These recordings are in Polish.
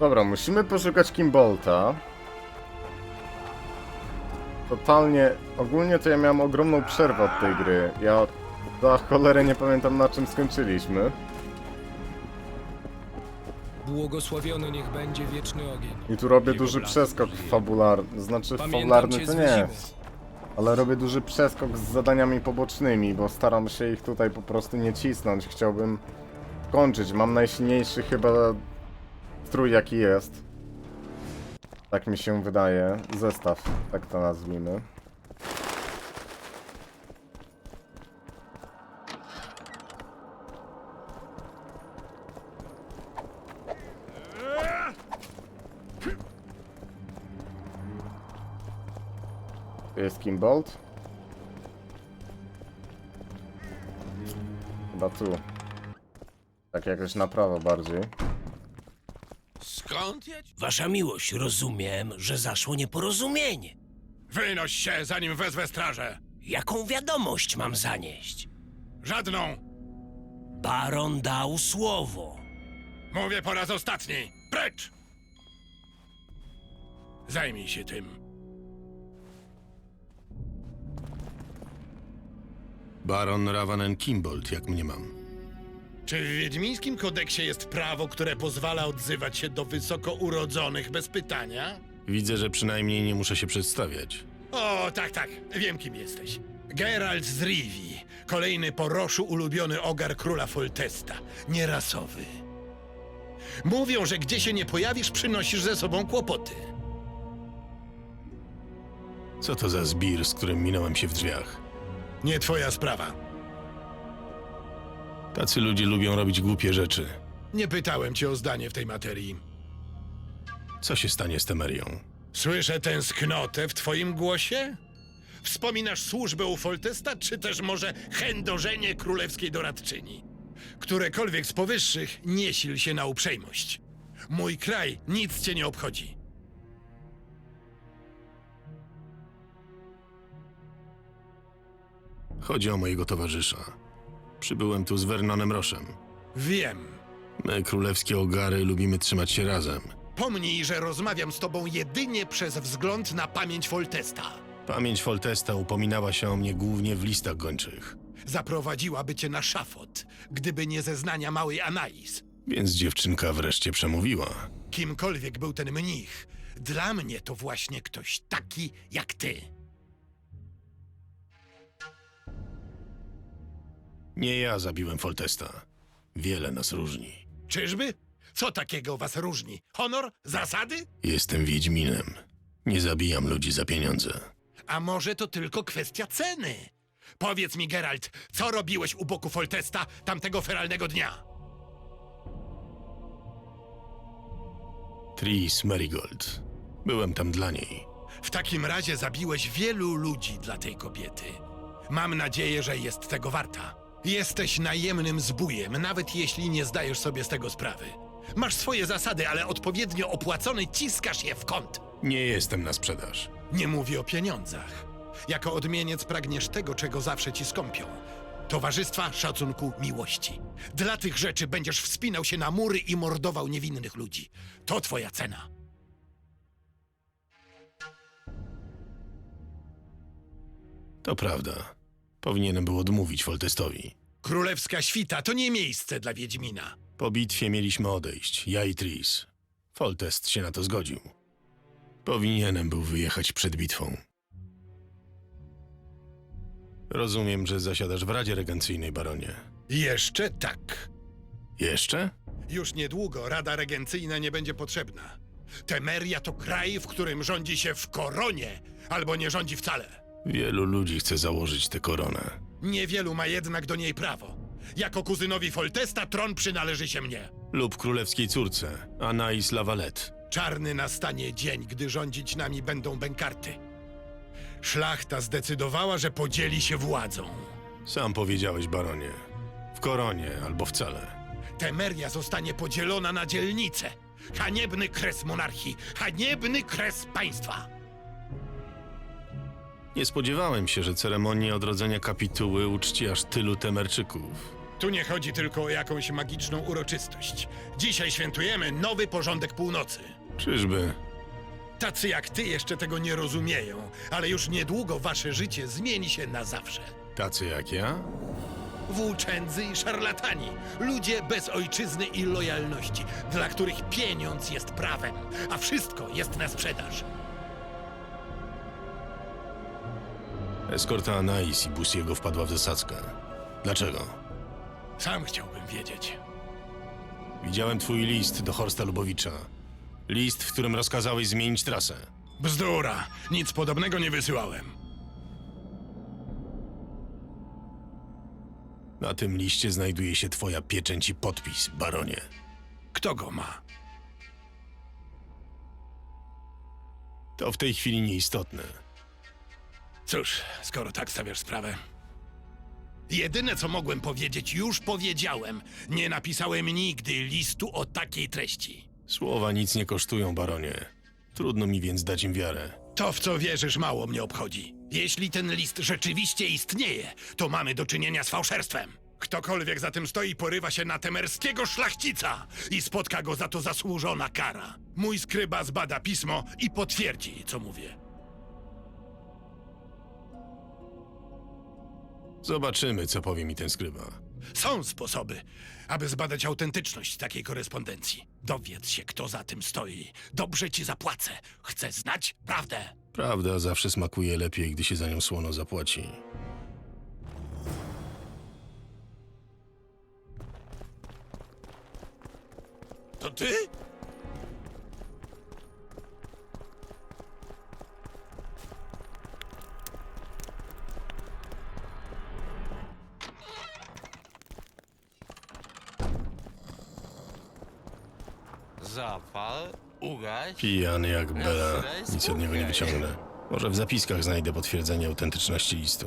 Dobra, musimy poszukać Kimbolta. Totalnie, ogólnie to ja miałem ogromną przerwę od tej gry. Ja za cholerę nie pamiętam na czym skończyliśmy. Błogosławiony niech będzie wieczny ogień. I tu robię Jego duży blask przeskok żyje. fabularny, znaczy Pamiętam fabularny cię to z nie. Ale robię duży przeskok z zadaniami pobocznymi, bo staram się ich tutaj po prostu nie cisnąć. Chciałbym kończyć. Mam najsilniejszy chyba strój jaki jest. Tak mi się wydaje. Zestaw, tak to nazwijmy. Jest Kimbolt. Chyba tu. Tak jakoś na prawo bardziej. Skąd jedź? Wasza miłość, rozumiem, że zaszło nieporozumienie. Wynoś się, zanim wezwę strażę. Jaką wiadomość mam zanieść? Żadną. Baron dał słowo. Mówię po raz ostatni. Precz! Zajmij się tym. Baron Ravanen Kimbold, jak mnie mam. Czy w Wiedźmińskim kodeksie jest prawo, które pozwala odzywać się do wysoko urodzonych bez pytania? Widzę, że przynajmniej nie muszę się przedstawiać. O, tak, tak, wiem kim jesteś. Geralt z Rivi, kolejny po Roszu ulubiony ogar króla Foltesta, nierasowy. Mówią, że gdzie się nie pojawisz, przynosisz ze sobą kłopoty. Co to za zbir, z którym minąłem się w drzwiach? Nie twoja sprawa. Tacy ludzie lubią robić głupie rzeczy. Nie pytałem cię o zdanie w tej materii. Co się stanie z Temerią? Słyszę tęsknotę w twoim głosie? Wspominasz służbę u Foltesta, czy też może chędożenie królewskiej doradczyni? Którekolwiek z powyższych nie sil się na uprzejmość. Mój kraj nic cię nie obchodzi. Chodzi o mojego towarzysza. Przybyłem tu z Vernonem Roszem. Wiem. My, królewskie ogary, lubimy trzymać się razem. Pomnij, że rozmawiam z tobą jedynie przez wzgląd na pamięć Foltesta. Pamięć Foltesta upominała się o mnie głównie w listach gończych. Zaprowadziłaby cię na szafot, gdyby nie zeznania małej Anais. Więc dziewczynka wreszcie przemówiła. Kimkolwiek był ten mnich, dla mnie to właśnie ktoś taki jak ty. Nie ja zabiłem Foltesta. Wiele nas różni. Czyżby? Co takiego was różni? Honor? Zasady? Jestem Wiedźminem. Nie zabijam ludzi za pieniądze. A może to tylko kwestia ceny? Powiedz mi, Geralt, co robiłeś u boku Foltesta tamtego feralnego dnia? Tris Marigold. Byłem tam dla niej. W takim razie zabiłeś wielu ludzi dla tej kobiety. Mam nadzieję, że jest tego warta. Jesteś najemnym zbójem, nawet jeśli nie zdajesz sobie z tego sprawy. Masz swoje zasady, ale odpowiednio opłacony ciskasz je w kąt. Nie jestem na sprzedaż. Nie mówię o pieniądzach. Jako odmieniec pragniesz tego, czego zawsze ci skąpią. Towarzystwa, szacunku, miłości. Dla tych rzeczy będziesz wspinał się na mury i mordował niewinnych ludzi. To twoja cena. To prawda. Powinienem był odmówić Foltestowi. Królewska świta to nie miejsce dla Wiedźmina. Po bitwie mieliśmy odejść, ja i Tris. Foltest się na to zgodził. Powinienem był wyjechać przed bitwą. Rozumiem, że zasiadasz w Radzie Regencyjnej, baronie. Jeszcze tak. Jeszcze? Już niedługo Rada Regencyjna nie będzie potrzebna. Temeria to kraj, w którym rządzi się w koronie, albo nie rządzi wcale. Wielu ludzi chce założyć tę koronę. Niewielu ma jednak do niej prawo. Jako kuzynowi Foltesta tron przynależy się mnie. Lub królewskiej córce, Anais Lavalette. Czarny nastanie dzień, gdy rządzić nami będą bękarty. Szlachta zdecydowała, że podzieli się władzą. Sam powiedziałeś, baronie. W koronie albo wcale. Temeria zostanie podzielona na dzielnice. Haniebny kres monarchii, haniebny kres państwa. Nie spodziewałem się, że ceremonię odrodzenia kapituły uczci aż tylu temerczyków. Tu nie chodzi tylko o jakąś magiczną uroczystość. Dzisiaj świętujemy nowy porządek północy. Czyżby? Tacy jak ty jeszcze tego nie rozumieją, ale już niedługo wasze życie zmieni się na zawsze. Tacy jak ja? Włóczędzy i szarlatani, ludzie bez ojczyzny i lojalności, dla których pieniądz jest prawem, a wszystko jest na sprzedaż. Eskorta Anais i Busiego wpadła w zasadzkę. Dlaczego? Sam chciałbym wiedzieć. Widziałem twój list do Horsta Lubowicza. List, w którym rozkazałeś zmienić trasę. Bzdura, nic podobnego nie wysyłałem. Na tym liście znajduje się twoja pieczęć i podpis, baronie. Kto go ma? To w tej chwili nieistotne. Cóż, skoro tak stawiasz sprawę. Jedyne, co mogłem powiedzieć, już powiedziałem. Nie napisałem nigdy listu o takiej treści. Słowa nic nie kosztują, baronie. Trudno mi więc dać im wiarę. To, w co wierzysz, mało mnie obchodzi. Jeśli ten list rzeczywiście istnieje, to mamy do czynienia z fałszerstwem. Ktokolwiek za tym stoi, porywa się na temerskiego szlachcica i spotka go za to zasłużona kara. Mój skryba zbada pismo i potwierdzi, co mówię. Zobaczymy, co powie mi ten skryba. Są sposoby, aby zbadać autentyczność takiej korespondencji. Dowiedz się, kto za tym stoi. Dobrze ci zapłacę. Chcę znać prawdę. Prawda zawsze smakuje lepiej, gdy się za nią słono zapłaci. To ty? Zapal, ugaś. Pijany jak Bela, nic od niego nie wyciągnę. Może w zapiskach znajdę potwierdzenie autentyczności listu.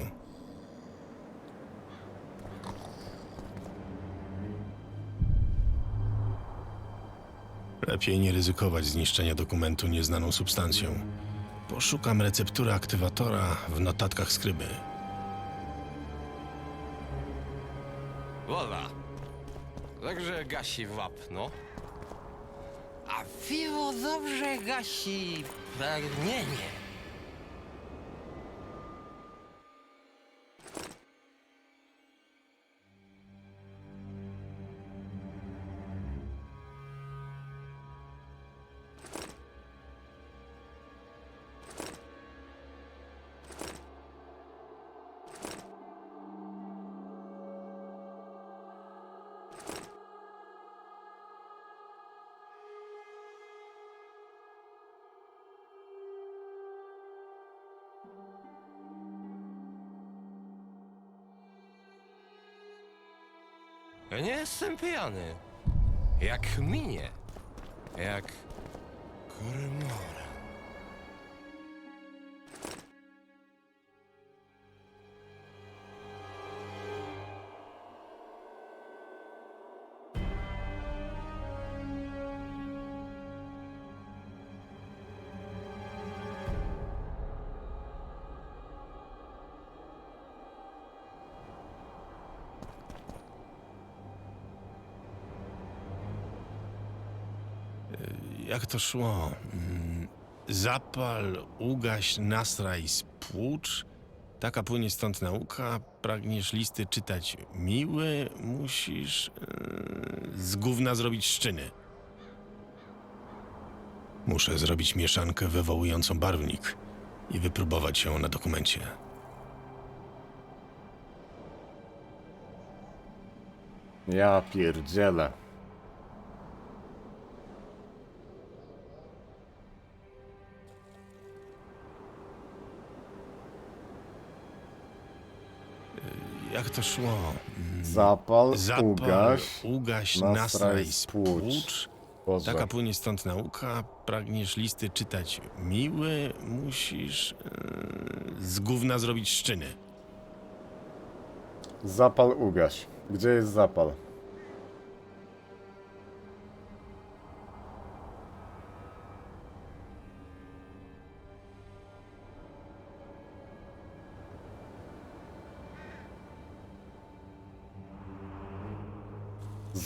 Lepiej nie ryzykować zniszczenia dokumentu nieznaną substancją. Poszukam receptury aktywatora w notatkach skryby. Wola. Także gasi wapno. Dobrze gasi pragnienie. Nie jestem pijany. Jak minie. Jak kormora. Jak to szło? Mm, Zapal, ugaś, nastraj, spłucz. Taka płynie stąd nauka. Pragniesz listy czytać miły, musisz yy, z gówna zrobić szczyny. Muszę zrobić mieszankę wywołującą barwnik i wypróbować ją na dokumencie. Ja pierdzielę. Jak to szło? Mm, Zapal, Zapal, ugaś, ugaś nastraj, spłucz. spłucz. Boże. Taka płynie stąd nauka. Pragniesz listy czytać miły, musisz yy, z gówna zrobić szczyny. Zapal, ugaś. Gdzie jest zapal?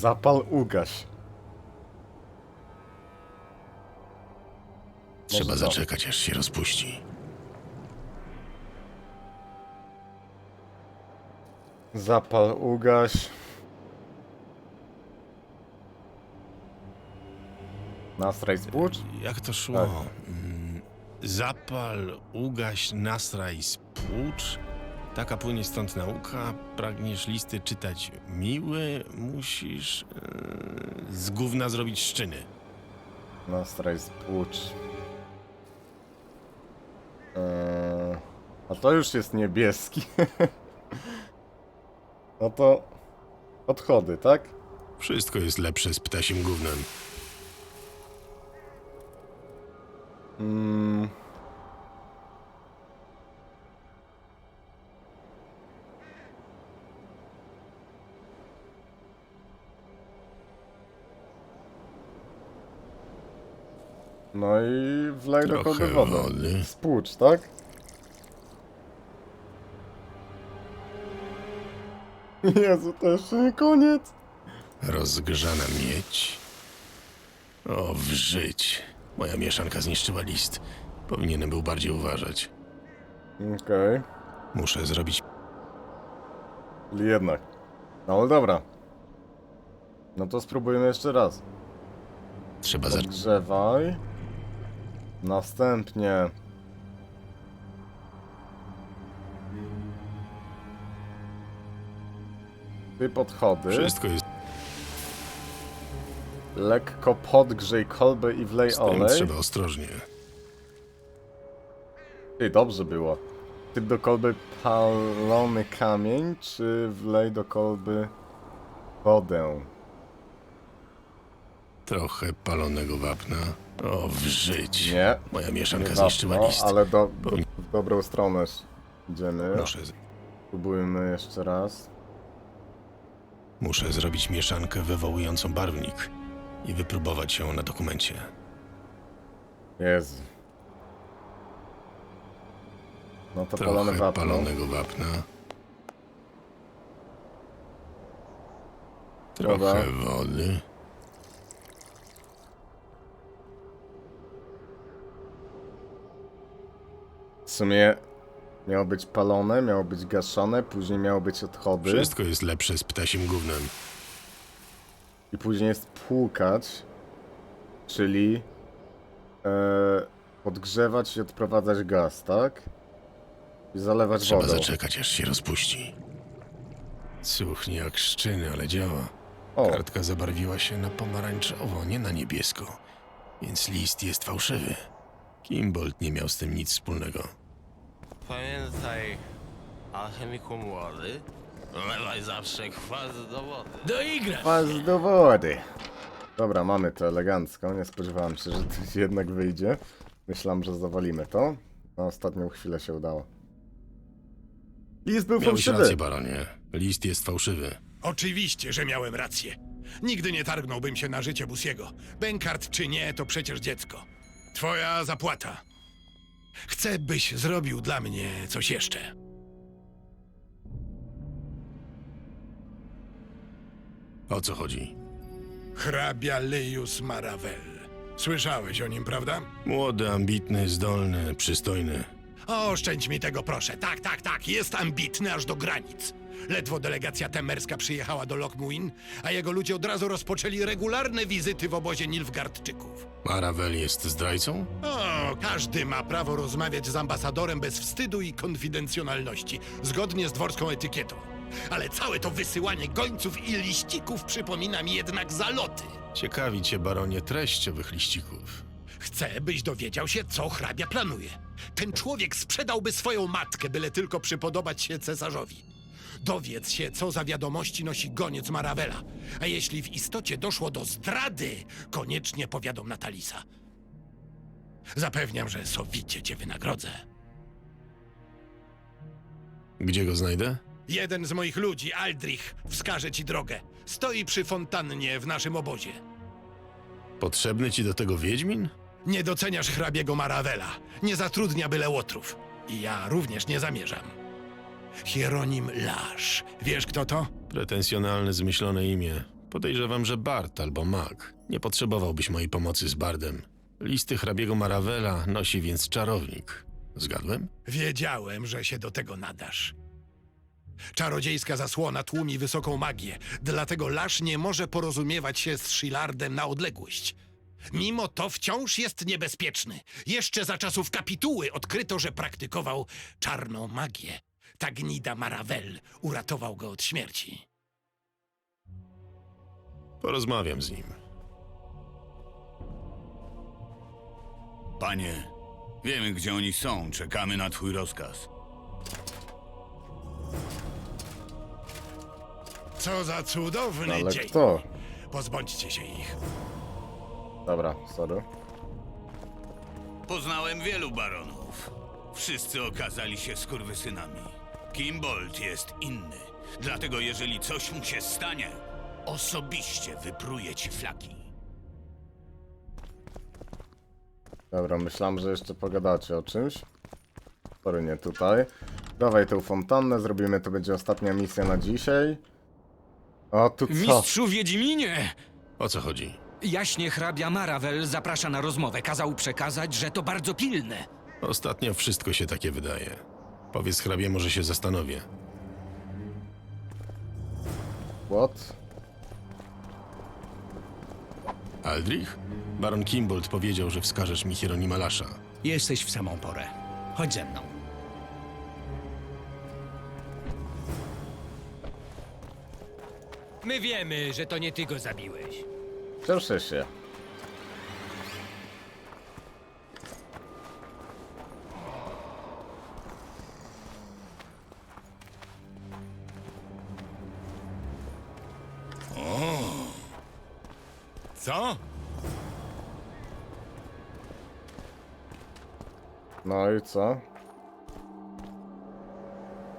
Zapal ugaś. Trzeba Może zaczekać, aż się rozpuści. Zapal ugaś. Nastraj spłucz? Jak to szło? Tak. Mm, Zapal, ugaś, nastraj, spłucz. Taka płynie stąd nauka. Pragniesz listy czytać miły, musisz yy, z gówna zrobić szczyny. Nastraj spłucz. Eee, a to już jest niebieski. no to odchody, tak? Wszystko jest lepsze z ptasim gównem. Mm. No i wlej do Trochę kolby wodę. wody. Spłucz, tak? Jezu, to jeszcze nie koniec. Rozgrzana miedź. O, wżyć. Moja mieszanka zniszczyła list. Powinienem był bardziej uważać. Okej, Muszę zrobić jednak. No ale dobra. No to spróbujmy jeszcze raz. Trzeba za... Podgrzewaj. Następnie. Ty podchody. Wszystko jest... Lekko podgrzej kolbę i wlej Z tym olej. trzeba ostrożnie. Ty, dobrze było. Ty do kolby palony kamień, czy wlej do kolby wodę? Trochę palonego wapna. O, wżyć. Nie. Moja mieszanka Nie zniszczyła wapno, list. ale do, do, w dobrą stronę idziemy. Muszę, z- Spróbujmy jeszcze raz. muszę zrobić mieszankę wywołującą barwnik i wypróbować ją na dokumencie. Jezu. No to palone Trochę wapno. palonego wapna. Dobra. Trochę wody. W sumie miało być palone, miało być gaszone, później miało być odchody Wszystko jest lepsze z ptasim gównem. i później jest płukać, czyli e, podgrzewać i odprowadzać gaz, tak? I zalewać Trzeba wodą. zaczekać, aż się rozpuści. Cuchnie jak szczyny, ale działa. O, Kartka zabarwiła się na pomarańczowo, nie na niebiesko. Więc list jest fałszywy. Kimbold nie miał z tym nic wspólnego. Pamiętaj, alchemiku młody, lewaj zawsze kwas do wody. Doigrasz! pas do wody. Dobra, mamy to elegancko. Nie spodziewałem się, że to jednak wyjdzie. Myślałem, że zawalimy to. Na ostatnią chwilę się udało. List był Miałeś fałszywy. rację, baronie. List jest fałszywy. Oczywiście, że miałem rację. Nigdy nie targnąłbym się na życie Busiego. Benkart czy nie, to przecież dziecko. Twoja zapłata. Chcę, byś zrobił dla mnie coś jeszcze. O co chodzi? Hrabia Leius Maravel. Słyszałeś o nim, prawda? Młody, ambitny, zdolny, przystojny. Oszczędź mi tego, proszę. Tak, tak, tak. Jest ambitny aż do granic. Ledwo delegacja temerska przyjechała do Lokmuin, a jego ludzie od razu rozpoczęli regularne wizyty w obozie Nilfgardczyków. Maravel jest zdrajcą? O, każdy ma prawo rozmawiać z ambasadorem bez wstydu i konfidencjonalności, zgodnie z dworską etykietą. Ale całe to wysyłanie gońców i liścików przypomina mi jednak zaloty. Ciekawi cię, baronie, treść owych liścików. Chcę, byś dowiedział się, co hrabia planuje. Ten człowiek sprzedałby swoją matkę, byle tylko przypodobać się cesarzowi. Dowiedz się, co za wiadomości nosi goniec Marawela. A jeśli w istocie doszło do zdrady, koniecznie powiadom Natalisa. Zapewniam, że sowicie cię wynagrodzę. Gdzie go znajdę? Jeden z moich ludzi, Aldrich, wskaże ci drogę. Stoi przy fontannie w naszym obozie. Potrzebny ci do tego Wiedźmin? Nie doceniasz hrabiego Marawela. Nie zatrudnia byle łotrów. I ja również nie zamierzam. Hieronim Lasz. Wiesz kto to? Pretensjonalne, zmyślone imię. Podejrzewam, że Bart albo Mag. Nie potrzebowałbyś mojej pomocy z Bardem. Listy hrabiego Maravela nosi więc czarownik. Zgadłem? Wiedziałem, że się do tego nadasz. Czarodziejska zasłona tłumi wysoką magię, dlatego Lasz nie może porozumiewać się z Shillardem na odległość. Mimo to wciąż jest niebezpieczny. Jeszcze za czasów kapituły odkryto, że praktykował czarną magię. Ta gnida Maravel uratował go od śmierci. Porozmawiam z nim. Panie, wiemy gdzie oni są. Czekamy na twój rozkaz. Co za cudowny Ale dzień. kto? Pozbądźcie się ich. Dobra, sorry. Poznałem wielu baronów. Wszyscy okazali się skurwysynami. Kimbold jest inny. Dlatego jeżeli coś mu się stanie, osobiście wypruje ci flaki. Dobra, myślałem, że jeszcze pogadacie o czymś. Sorry, nie tutaj. Dawaj tę fontannę, zrobimy, to będzie ostatnia misja na dzisiaj. O, tu co? Mistrzu Wiedźminie! O co chodzi? Jaśnie hrabia Maravel zaprasza na rozmowę. Kazał przekazać, że to bardzo pilne. Ostatnio wszystko się takie wydaje. Powiedz hrabie, może się zastanowię. What? Aldrich? Baron Kimbold powiedział, że wskażesz mi Hieronima Lasza. Jesteś w samą porę. Chodź ze mną. My wiemy, że to nie ty go zabiłeś. Cieszę się. No i co?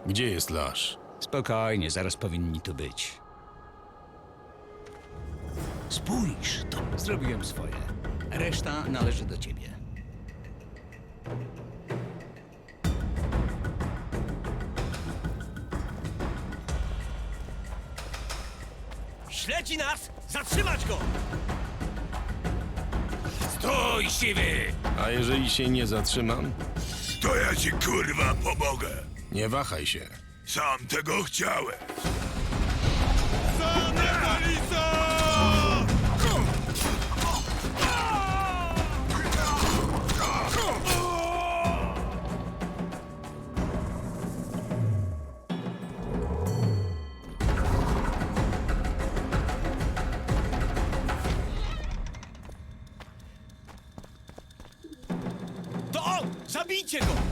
Gdzie jest Lasz? Spokojnie, zaraz powinni tu być. Spójrz, to zrobiłem swoje. Reszta należy do ciebie. Śledzi nas! Zatrzymać go! Stój, siwy! A jeżeli się nie zatrzymam? To ja ci kurwa pomogę. Nie wahaj się. Sam tego chciałem. ビーチェン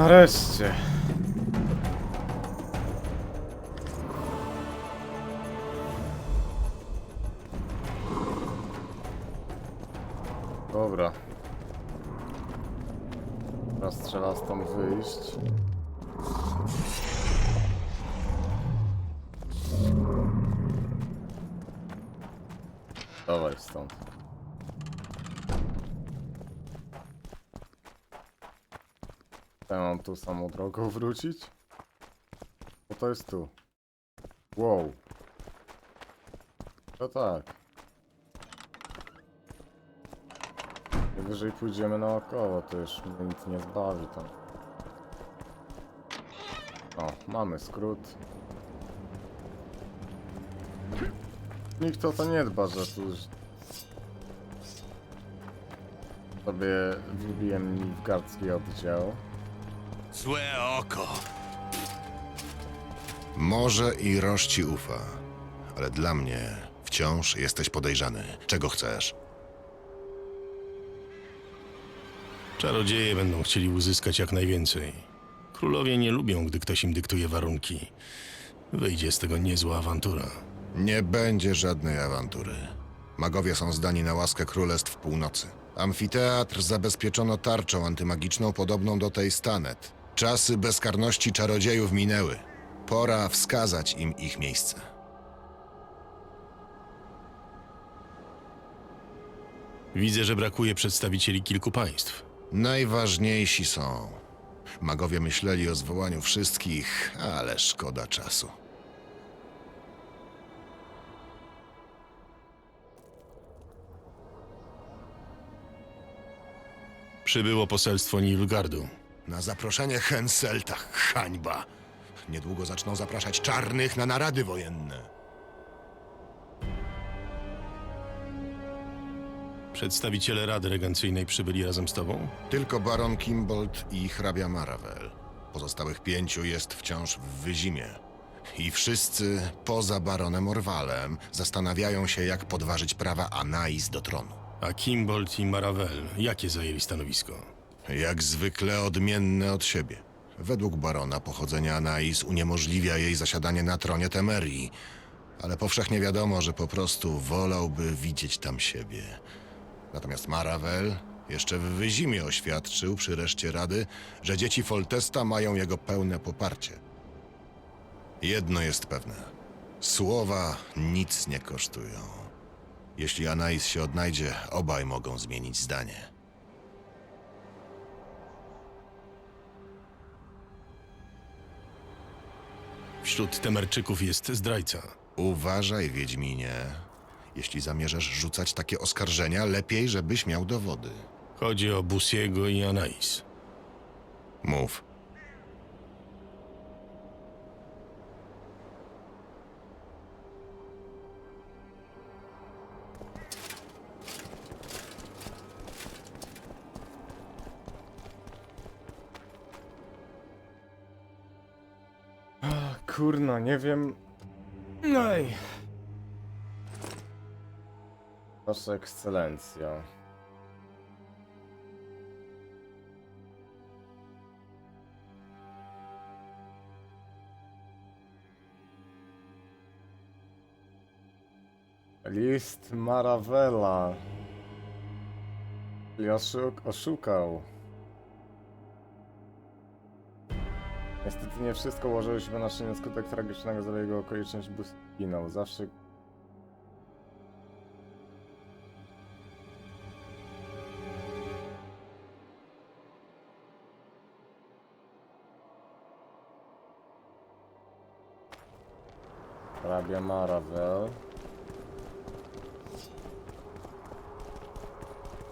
Nareszcie. Dobra. Teraz trzeba stąd wyjść. Dawaj stąd. Ja mam tu samą drogą wrócić? Bo to jest tu. Wow. To tak. Najwyżej pójdziemy naokoło, to już mnie nic nie zbawi tam. O, mamy skrót. Nikt o to nie dba, że tu sobie wbiłem Nilfgaardzki oddział. Złe oko. Może i Roż ci ufa, ale dla mnie wciąż jesteś podejrzany. Czego chcesz? Czarodzieje będą chcieli uzyskać jak najwięcej. Królowie nie lubią, gdy ktoś im dyktuje warunki. Wyjdzie z tego niezła awantura. Nie będzie żadnej awantury. Magowie są zdani na łaskę Królestw Północy. Amfiteatr zabezpieczono tarczą antymagiczną podobną do tej Stanet. Czasy bezkarności czarodziejów minęły. Pora wskazać im ich miejsce. Widzę, że brakuje przedstawicieli kilku państw. Najważniejsi są. Magowie myśleli o zwołaniu wszystkich, ale szkoda czasu. Przybyło poselstwo Nilfgaardu. Na zaproszenie Henselta hańba. Niedługo zaczną zapraszać czarnych na narady wojenne. Przedstawiciele Rady Regencyjnej przybyli razem z tobą? Tylko baron Kimbold i hrabia Maravel. Pozostałych pięciu jest wciąż w wyzimie. I wszyscy, poza baronem Orwalem, zastanawiają się, jak podważyć prawa Anais do tronu. A Kimbold i Maravel, jakie zajęli stanowisko? Jak zwykle odmienne od siebie. Według barona pochodzenie Anais uniemożliwia jej zasiadanie na tronie Temerii, ale powszechnie wiadomo, że po prostu wolałby widzieć tam siebie. Natomiast Maravel jeszcze w wyzimie oświadczył przy reszcie rady, że dzieci Foltesta mają jego pełne poparcie. Jedno jest pewne. Słowa nic nie kosztują. Jeśli Anais się odnajdzie, obaj mogą zmienić zdanie. Wśród Temerczyków jest zdrajca. Uważaj, Wiedźminie. Jeśli zamierzasz rzucać takie oskarżenia, lepiej, żebyś miał dowody. Chodzi o Busiego i Anais. Mów. Kurno, nie wiem. Ej. Wasza ekscelencja. List Maravela. Czyli oszuk oszukał. Nie wszystko ułożyło się na naczynie skutek tragicznego zabiegu okoliczność bus ginął. Zawsze... Hrabia Maravel.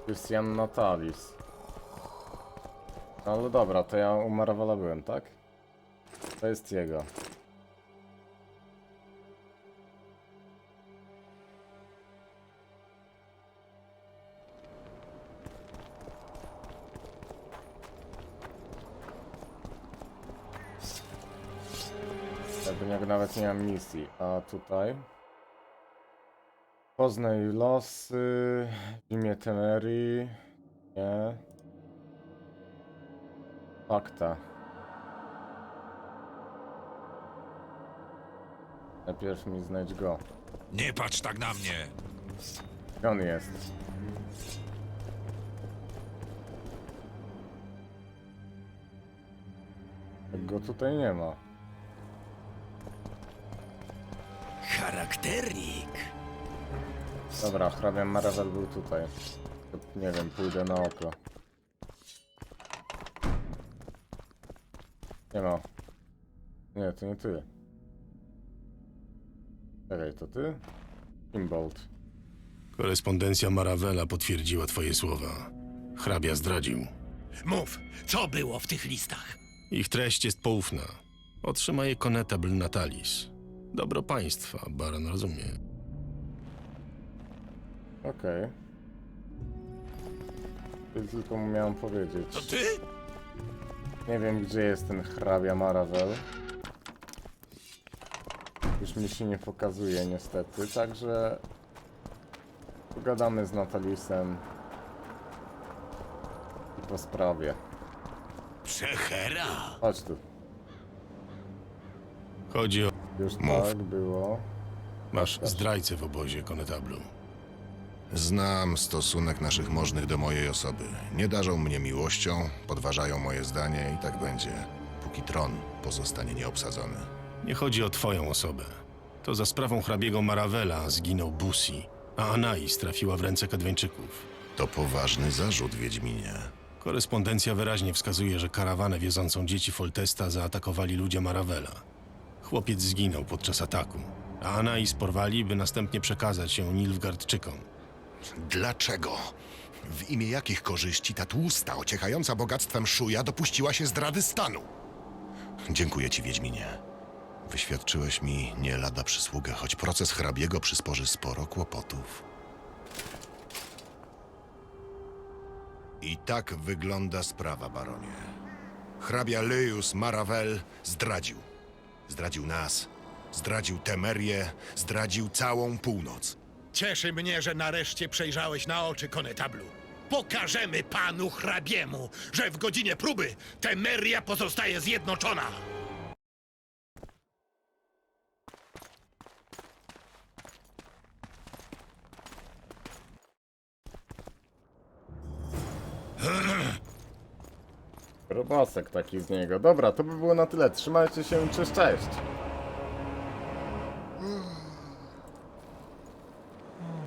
Christian Natalis. No ale dobra, to ja u Maravela byłem, tak? To jest jego. Jakby niego nawet nie mam misji. A tutaj? Poznaj losy, w imię Temerii. Nie. Fakta. Najpierw mi znajdź go. Nie patrz tak na mnie! Gdzie on jest? Go tutaj nie ma. Charakternik. Dobra, hrabia Maravel był tutaj. Nie wiem, pójdę na oko. Nie ma. Nie, to nie ty. Czekaj, to ty? Kimbold. Korespondencja Maravela potwierdziła twoje słowa. Hrabia zdradził. Mów, co było w tych listach? Ich treść jest poufna. Otrzyma je konetabl Natalis. Dobro państwa, baron rozumie. Okej. Okay. Tylko mu miałem powiedzieć. To ty? Nie wiem, gdzie jest ten hrabia Maravel. Już mi się nie pokazuje niestety, także pogadamy z Natalisem i po sprawie. Przechera. Chodź tu. Chodzi o... Już Mów. tak było. Masz zdrajcę w obozie konetablu. Znam stosunek naszych możnych do mojej osoby. Nie darzą mnie miłością, podważają moje zdanie i tak będzie, póki tron pozostanie nieobsadzony. Nie chodzi o twoją osobę. To za sprawą hrabiego Maravela zginął Busi, a Anais trafiła w ręce Kadweńczyków. To poważny zarzut, Wiedźminie. Korespondencja wyraźnie wskazuje, że karawanę wiozącą dzieci Foltesta zaatakowali ludzie Maravela. Chłopiec zginął podczas ataku, a Anais porwali, by następnie przekazać ją Nilfgaardczykom. Dlaczego? W imię jakich korzyści ta tłusta, ociechająca bogactwem szuja dopuściła się zdrady stanu? Dziękuję ci, Wiedźminie. Wyświadczyłeś mi nie lada przysługę, choć proces hrabiego przysporzy sporo kłopotów. I tak wygląda sprawa, baronie. Hrabia Leius Maravel zdradził. Zdradził nas, zdradził Temerię, zdradził całą północ. Cieszy mnie, że nareszcie przejrzałeś na oczy konetablu. Pokażemy panu hrabiemu, że w godzinie próby Temeria pozostaje zjednoczona. Robosek taki z niego. Dobra, to by było na tyle. Trzymajcie się, cześć, cześć.